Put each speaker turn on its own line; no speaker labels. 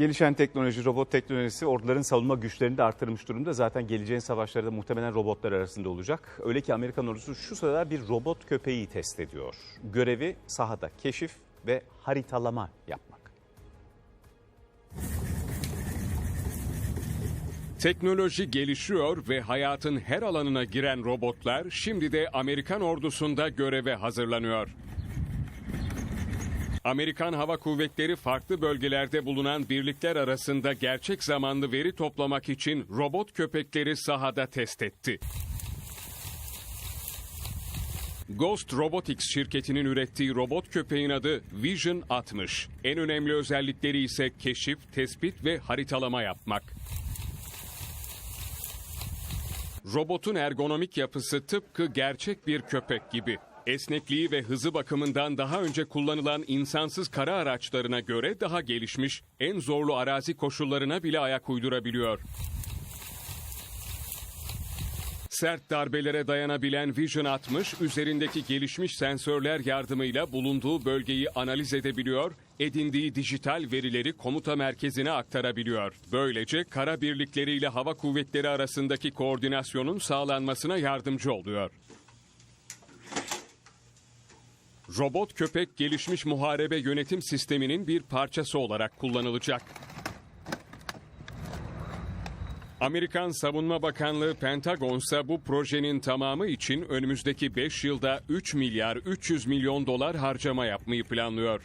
Gelişen teknoloji, robot teknolojisi orduların savunma güçlerini de arttırmış durumda. Zaten geleceğin savaşları da muhtemelen robotlar arasında olacak. Öyle ki Amerikan ordusu şu sırada bir robot köpeği test ediyor. Görevi sahada keşif ve haritalama yapmak.
Teknoloji gelişiyor ve hayatın her alanına giren robotlar şimdi de Amerikan ordusunda göreve hazırlanıyor. Amerikan Hava Kuvvetleri farklı bölgelerde bulunan birlikler arasında gerçek zamanlı veri toplamak için robot köpekleri sahada test etti. Ghost Robotics şirketinin ürettiği robot köpeğin adı Vision 60. En önemli özellikleri ise keşif, tespit ve haritalama yapmak. Robotun ergonomik yapısı tıpkı gerçek bir köpek gibi. Esnekliği ve hızı bakımından daha önce kullanılan insansız kara araçlarına göre daha gelişmiş, en zorlu arazi koşullarına bile ayak uydurabiliyor. Sert darbelere dayanabilen Vision 60, üzerindeki gelişmiş sensörler yardımıyla bulunduğu bölgeyi analiz edebiliyor, edindiği dijital verileri komuta merkezine aktarabiliyor. Böylece kara birlikleriyle hava kuvvetleri arasındaki koordinasyonun sağlanmasına yardımcı oluyor. Robot köpek gelişmiş muharebe yönetim sisteminin bir parçası olarak kullanılacak. Amerikan Savunma Bakanlığı Pentagon ise bu projenin tamamı için önümüzdeki 5 yılda 3 milyar 300 milyon dolar harcama yapmayı planlıyor.